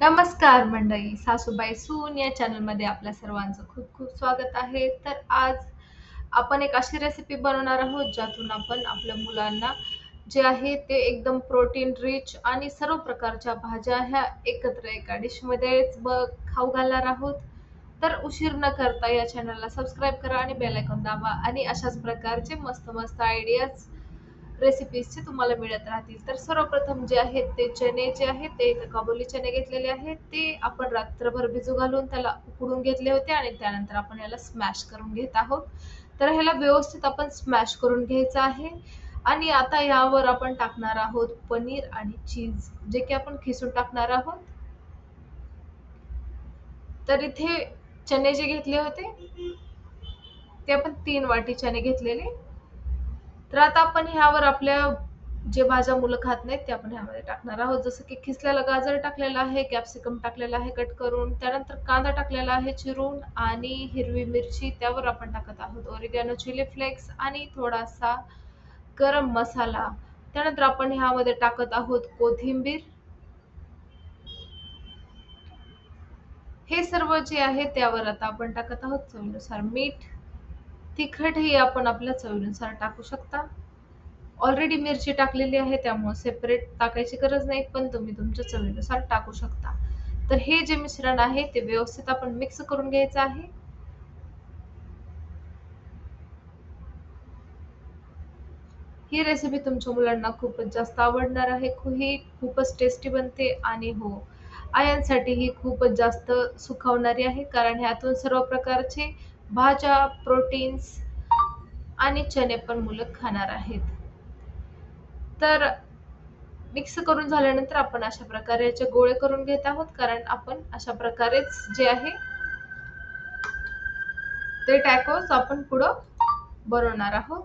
नमस्कार मंडळी सासूबाई सून या चॅनलमध्ये आपल्या सर्वांचं खूप खूप स्वागत आहे. तर आज आपण एक अशी रेसिपी बनवणार आहोत ज्यातून आपण आपल्या मुलांना जे आहे ते एकदम प्रोटीन रिच आणि सर्व प्रकारच्या भाज्या ह्या एकत्र एका डिशमध्येच ब खाऊ घालणार आहोत. तर उशीर न करता या चॅनलला सबस्क्राईब करा आणि बेल आयकॉन दाबा आणि अशाच प्रकारचे मस्त मस्त आयडियाज रेसिपीज तुम्हाला मिळत राहतील. तर सर्वप्रथम जे आहेत ते चणे जे आहेत ते काबुली चणे घेतलेले आहेत. ते आपण रात्रभर भिजू घालून त्याला उकडून घेतले होते आणि त्यानंतर आपण याला स्मॅश करून घेत आहोत. तर ह्याला व्यवस्थित आपण स्मॅश करून घ्यायचं आहे. आणि आता यावर आपण टाकणार आहोत पनीर आणि चीज जे की आपण खिसून टाकणार आहोत. तर इथे चणे जे घेतले होते ते आपण तीन वाटी चणे घेतलेले. तर आता आपण ह्यावर आपल्या जे भाज्या मुलं खात नाहीत ते आपण ह्यामध्ये टाकणार आहोत. जसं की खिसल्याला गाजर टाकलेलं आहे कॅप्सिकम टाकलेलं आहे कट करून त्यानंतर कांदा टाकलेला आहे चिरून आणि हिरवी मिरची त्यावर आपण टाकत आहोत. ओरिगॅनो चिली फ्लेक्स आणि थोडासा गरम मसाला. त्यानंतर आपण ह्यामध्ये टाकत आहोत कोथिंबीर. हे सर्व जे आहे त्यावर आता आपण टाकत आहोत चवीनुसार मीठ. तिखटही आपण आपल्या चवीनुसार टाकू शकता. ऑलरेडी मिरची टाकलेली आहे त्यामुळे सेपरेट टाकायची गरज नाही पण तुम्ही तुमच्या चवीनुसार टाकू शकता. तर हे जे मिश्रण आहे ते व्यवस्थित आपण मिक्स करून घ्यायचं आहे. ही रेसिपी तुमच्या मुलांना खूपच जास्त आवडणार आहे. ही खूपच टेस्टी बनते आणि हो आयांसाठी ही खूपच जास्त सुखावणारी आहे कारण ह्यातून सर्व प्रकारचे भाज्या प्रोटीन्स आणि चणे पण मुलं खाणार आहेत. तर मिक्स करून झाल्यानंतर आपण अशा प्रकारे याचे गोळे करून घेत आहोत कारण आपण अशा प्रकारेच जे आहे ते टॅकोज आपण पुढं बनवणार आहोत.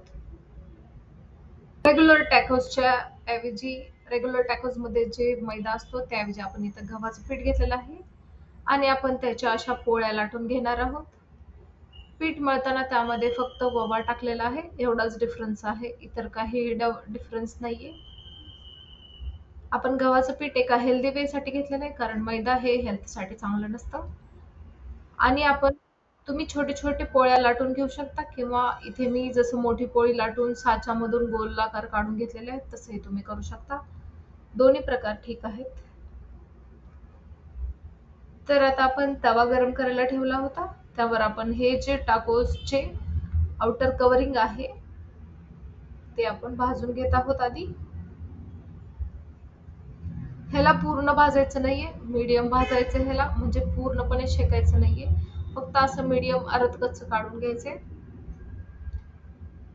रेग्युलर टॅकोजच्या ऐवजी रेग्युलर टॅकोजमध्ये जे मैदा असतो त्याऐवजी आपण इथं गव्हाचं पीठ घेतलेलं आहे. आणि आपण त्याच्या अशा पोळ्या लाटून घेणार आहोत. पीठ मळताना त्यामध्ये फक्त ववा टाकलेला आहे. एवढाच डिफरन्स आहे. इतर काही डिफरन्स नाहीये. आपण गव्हाचं पीठ एका हेल्दी वेसाठी घेतलेलं आहे कारण मैदा हे हेल्थसाठी चांगलं नसतं. आणि आपण तुम्ही छोटे छोटे पोळ्या लाटून घेऊ शकता किंवा इथे मी जसं मोठी पोळी लाटून साच्यामधून गोलाकार काढून घेतलेले आहेत तसंही तुम्ही करू शकता. दोन्ही प्रकार ठीक आहेत. तर आता आपण तवा गरम करायला ठेवला होता. त्यावर आपण हे जे टाकोसचे आउटर कवरिंग आहे ते आपण भाजून घेत आहोत आधी. ह्याला पूर्ण भाजायचं नाहीये मीडियम भाजायचं ह्याला म्हणजे पूर्णपणे शेकायचं नाहीये. फक्त असं मीडियम कच्च काढून घ्यायचे.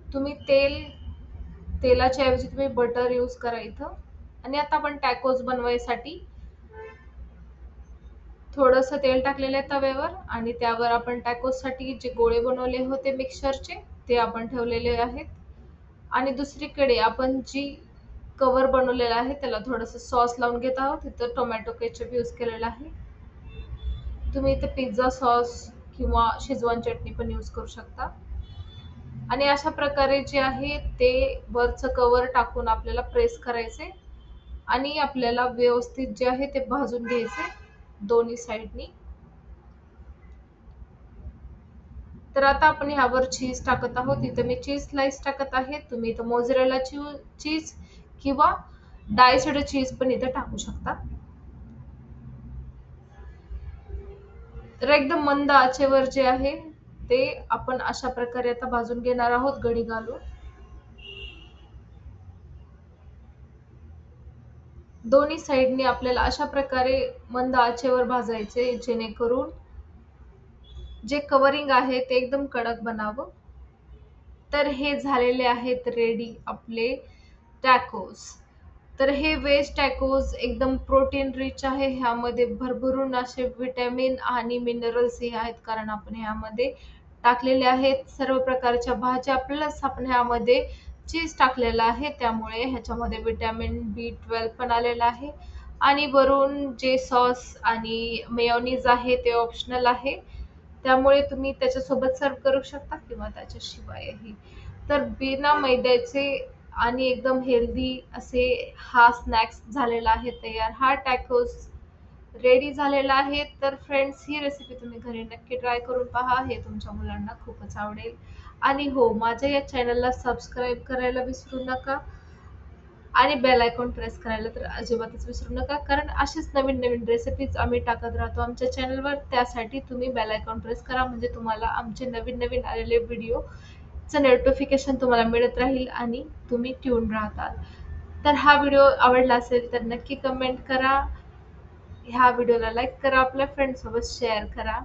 तुम्ही तेल तेलाच्या ऐवजी तुम्ही बटर यूज करा इथं. आणि आता आपण टॅकोज बनवायसाठी थोडस तेल टाकलेलं आहे तव्यावर आणि त्यावर आपण साठी जे गोळे बनवले होते मिक्सरचे ते आपण ठेवलेले आहेत. आणि दुसरीकडे आपण जी कवर बनवलेला आहे त्याला थोडंसं सॉस लावून घेत आहोत. तिथं टोमॅटो केचप यूज केलेला आहे. तुम्ही इथे पिझ्झा सॉस किंवा शेजवान चटणी पण यूज करू शकता. आणि अशा प्रकारे जे आहे ते वरचं कवर टाकून आपल्याला प्रेस करायचे आणि आपल्याला व्यवस्थित जे आहे ते भाजून घ्यायचे दोन्ही साईडनी. तर आता आपण ह्यावर चीज टाकत आहोत. इथं मी चीज स्लाइस टाकत आहे. तुम्ही इथं मोजरेला चीज किंवा डायसड चीज पण इथं टाकू शकता. तर एकदम मंद आचेवर जे आहे ते आपण अशा प्रकारे आता भाजून घेणार आहोत. गडी घालून. दोन्ही साईडने आपल्याला अशा प्रकारे मंद आचेवर भाजायचे जेणेकरून जे कवरिंग आहे ते एकदम कडक बनावं. तर हे झालेले आहेत रेडी आपले टॅकोज तर हे वेज टॅकोज एकदम प्रोटीन रिच आहे. ह्यामध्ये भरभरून असे व्हिटॅमिन आणि मिनरल्स हे आहेत कारण आपण ह्यामध्ये टाकलेले आहेत. सर्व प्रकारच्या भाज्या प्लस आपण ह्यामध्ये चीज टाकलेला आहे त्यामुळे ह्याच्यामध्ये विटॅमिन बी ट्वेल्व पण आलेला आहे. आणि वरून जे सॉस आणि मेयोनीज आहे ते ऑप्शनल आहे. त्यामुळे तुम्ही त्याच्यासोबत सर्व करू शकता किंवा त्याच्याशिवायही. तर बिना मैद्याचे आणि एकदम हेल्दी असे हा स्नॅक्स झालेला आहे तयार. हा टॅकोस रेडी झालेला आहे. तर फ्रेंड्स ही रेसिपी तुम्ही घरी नक्की ट्राय करून पहा. हे तुमच्या मुलांना खूपच आवडेल. आणि हो माझ्या या चॅनलला सबस्क्राईब करायला विसरू नका. आणि बेल आयकॉन प्रेस करायला तर अजिबातच विसरू नका. कारण असेच नवीन नवीन रेसिपीज आम्ही टाकत राहतो आमच्या चॅनलवर त्यासाठी तुम्ही बेल आयकॉन प्रेस करा. म्हणजे तुम्हाला आमचे नवीन नवीन आलेले व्हिडिओचं नोटिफिकेशन तुम्हाला मिळत राहील आणि तुम्ही ट्यून राहताल तर हा व्हिडिओ आवडला असेल तर नक्की कमेंट करा. ह्या व्हिडिओला लाईक करा. आपल्या फ्रेंडसोबत शेअर करा.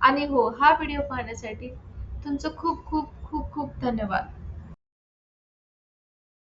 आणि हो हा व्हिडिओ पाहण्यासाठी तुमचं खूप खूप खूप खूप धन्यवाद.